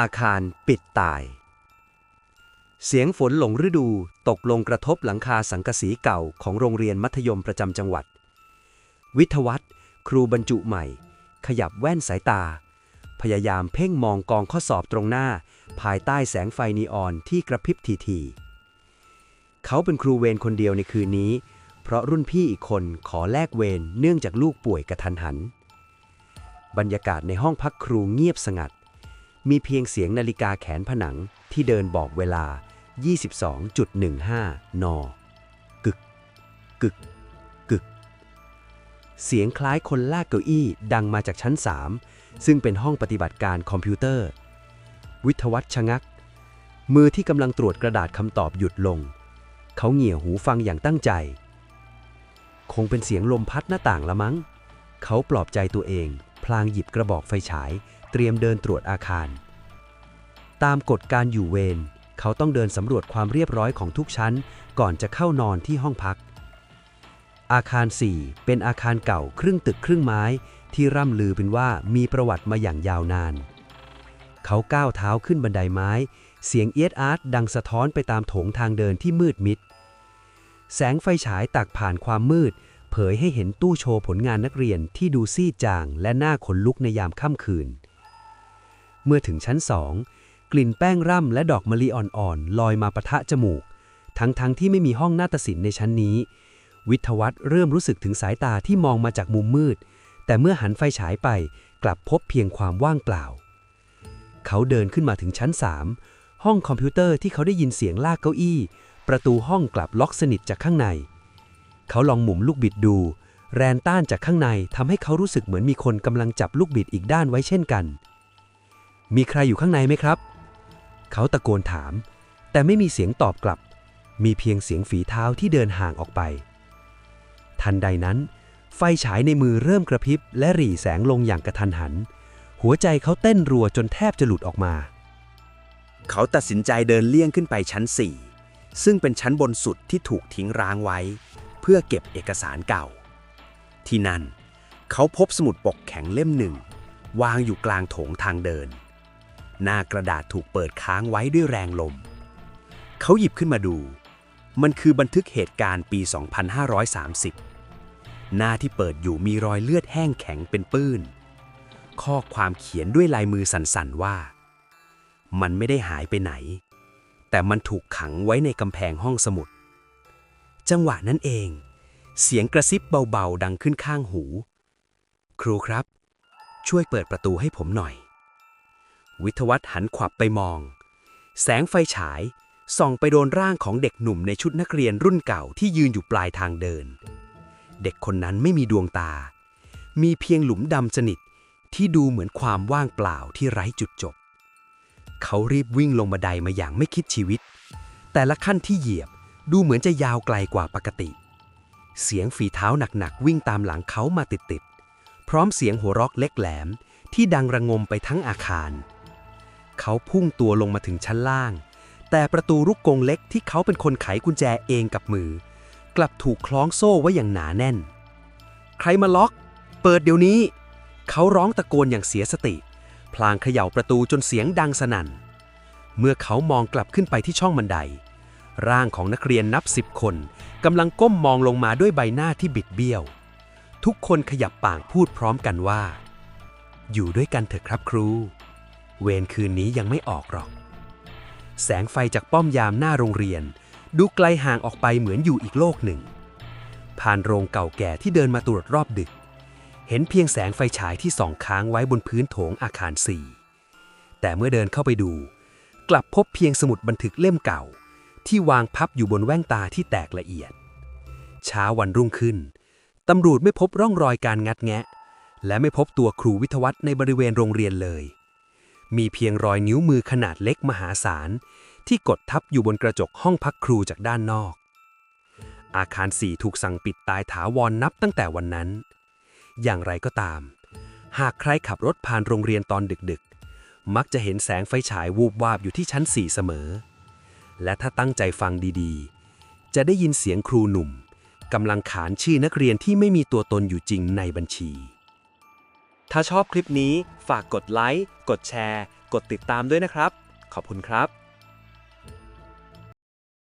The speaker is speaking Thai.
อาคารปิดตาย เสียงฝนหลงฤดูตกลงกระทบหลังคาสังกสีเก่าของโรงเรียนมัธยมประจำจังหวัด วิทวัฒน์ครูบรรจุใหม่ ขยับแว่นสายตา พยายามเพ่งมองกองข้อสอบตรงหน้า ภายใต้แสงไฟนีออนที่กระพริบทีๆเขาเป็นครูเวรคนเดียวในคืนนี้ เพราะรุ่นพี่อีกคนขอแลกเวรเนื่องจากลูกป่วยกระทันหัน บรรยากาศในห้องพักครูเงียบสงัด มีเพียงเสียงนาฬิกาแขนผนังที่เดินบอกเวลา 22.15 น กึก กึก กึก เสียงคล้ายคนลากเก้าอี้ดังมาจากชั้น 3 ซึ่งเป็นห้องปฏิบัติการคอมพิวเตอร์ วิทวัฒน์ชะงัก มือที่กำลังตรวจกระดาษคำตอบหยุดลง เขาเหงี่ยหูฟังอย่างตั้งใจ คงเป็นเสียงลมพัดหน้าต่างละมั้ง เขาปลอบใจตัวเอง พลางหยิบกระบอกไฟฉาย เตรียมเดินตรวจอาคาร ตามกฎการอยู่เวรเขาต้องเดินสำรวจความเรียบร้อยของทุกชั้น ก่อนจะเข้านอนที่ห้องพัก อาคาร 4 เป็นอาคารเก่าครึ่งตึกครึ่งไม้ ที่ร่ำลือเป็นว่ามีประวัติมาอย่างยาวนาน เขาก้าวเท้าขึ้นบันไดไม้ เสียงเอียดอาร์ตดังสะท้อนไปตามโถงทางเดินที่มืดมิด แสงไฟฉายตักผ่านความมืด เผยให้เห็นตู้โชว์ผลงานนักเรียนที่ดูซีดจางและหน้าขนลุกในยามค่ำคืน เมื่อถึงชั้นสองกลิ่นแป้งร่ำและดอกมะลิอ่อนๆลอยมาปะทะจมูก ทั้งๆทที่ไม่มีห้องนาฏศิลป์ในชั้นนี้ วิทวัฒน์เริ่มรู้สึกถึงสายตาที่มองมาจากมุมมืด แต่เมื่อหันไฟฉายไปกลับพบเพียงความว่างเปล่า เขาเดินขึ้นมาถึงชั้น3ห้องคอมพิวเตอร์ที่เขาได้ยินเสียงลากเก้าอี้ ประตูห้องกลับล็อกสนิทจากข้างใน เขาลองหมุนลูกบิดดู แรงต้านจากข้างในทำให้เขารู้สึกเหมือนมีคนกำลังจับลูกบิดอีกด้านไว้เช่นกัน มีใครอยู่ข้างในไหมครับ เขาตะโกนถาม แต่ไม่มีเสียงตอบกลับ มีเพียงเสียงฝีเท้าที่เดินห่างออกไป ทันใดนั้น ไฟฉายในมือเริ่มกระพริบ และหรี่แสงลงอย่างกระทันหัน หัวใจเขาเต้นรัวจนแทบจะหลุดออกมา เขาตัดสินใจเดินเลี่ยงขึ้นไปชั้น4ซึ่งเป็นชั้นบนสุดที่ถูกทิ้งร้างไว้ เพื่อเก็บเอกสารเก่า ที่นั่น เขาพบสมุดปกแข็งเล่มหนึ่ง วางอยู่กลางโถงทางเดิน หน้ากระดาษถูกเปิดค้างไว้ด้วยแรงลม เขาหยิบขึ้นมาดู มันคือบันทึกเหตุการณ์ปี 2530 หน้าที่เปิดอยู่มีรอยเลือดแห้งแข็งเป็นปื้น ข้อความเขียนด้วยลายมือสั่นๆว่า มันไม่ได้หายไปไหน แต่มันถูกขังไว้ในกำแพงห้องสมุด จังหวะนั้นเอง เสียงกระซิบเบาๆดังขึ้นข้างหู ครูครับ ช่วยเปิดประตูให้ผมหน่อย วิทวัฒน์หันขวับไปมอง แสงไฟฉายส่องไปโดนร่างของเด็กหนุ่มในชุดนักเรียนรุ่นเก่าที่ยืนอยู่ปลายทางเดิน เด็กคนนั้นไม่มีดวงตา มีเพียงหลุมดำสนิทที่ดูเหมือนความว่างเปล่าที่ไร้จุดจบ เขารีบวิ่งลงบันไดมาอย่างไม่คิดชีวิต แต่ละขั้นที่เหยียบดูเหมือนจะยาวไกลกว่าปกติ เสียงฝีเท้าหนักๆวิ่งตามหลังเขามาติดๆ พร้อมเสียงหัวเราะเล็กแหลมที่ดังระงมไปทั้งอาคาร เขาพุ่งตัวลงมาถึงชั้นล่าง แต่ประตูลูกกงเล็กที่เขาเป็นคนไขกุญแจเองกับมือ กลับถูกคล้องโซ่ไว้อย่างหนาแน่น ใครมาล็อก เปิดเดี๋ยวนี้ เขาร้องตะโกนอย่างเสียสติ พลางเขย่าประตูจนเสียงดังสนั่น เมื่อเขามองกลับขึ้นไปที่ช่องบันได ร่างของนักเรียนนับสิบคนกำลังก้มมองลงมาด้วยใบหน้าที่บิดเบี้ยว ทุกคนขยับปากพูดพร้อมกันว่า อยู่ด้วยกันเถอะครับครู เวรคืนนี้ยังไม่ออกหรอก แสงไฟจากป้อมยามหน้าโรงเรียน ดูไกลห่างออกไปเหมือนอยู่อีกโลกหนึ่ง ผ่านโรงเก่าแก่ที่เดินมาตรวจรอบดึก เห็นเพียงแสงไฟฉายที่ส่องค้างไว้บนพื้นโถงอาคารสี่แต่เมื่อเดินเข้าไปดู กลับพบเพียงสมุดบันทึกเล่มเก่า ที่วางพับอยู่บนแว่นตาที่แตกละเอียด เช้าวันรุ่งขึ้นตำรวจไม่พบร่องรอยการงัดแงะ และไม่พบตัวครูวิทวัฒน์ในบริเวณโรงเรียนเลย มีเพียงรอยนิ้วมือขนาดเล็กมหาศาล ที่กดทับอยู่บนกระจกห้องพักครูจากด้านนอก อาคารสี่ถูกสั่งปิดตายถาวรนนับตั้งแต่วันนั้น อย่างไรก็ตาม หากใครขับรถผ่านโรงเรียนตอนดึกๆ มักจะเห็นแสงไฟฉายวูบวาบอยู่ที่ชั้นสี่เสมอ และถ้าตั้งใจฟังดีๆ จะได้ยินเสียงครูหนุ่มกำลังขานชื่อนักเรียนที่ไม่มีตัวตนอยู่จริงในบัญชี ถ้าชอบคลิปนี้ฝากกดไลค์ กดแชร์ กดติดตามด้วยนะครับ ขอบคุณครับ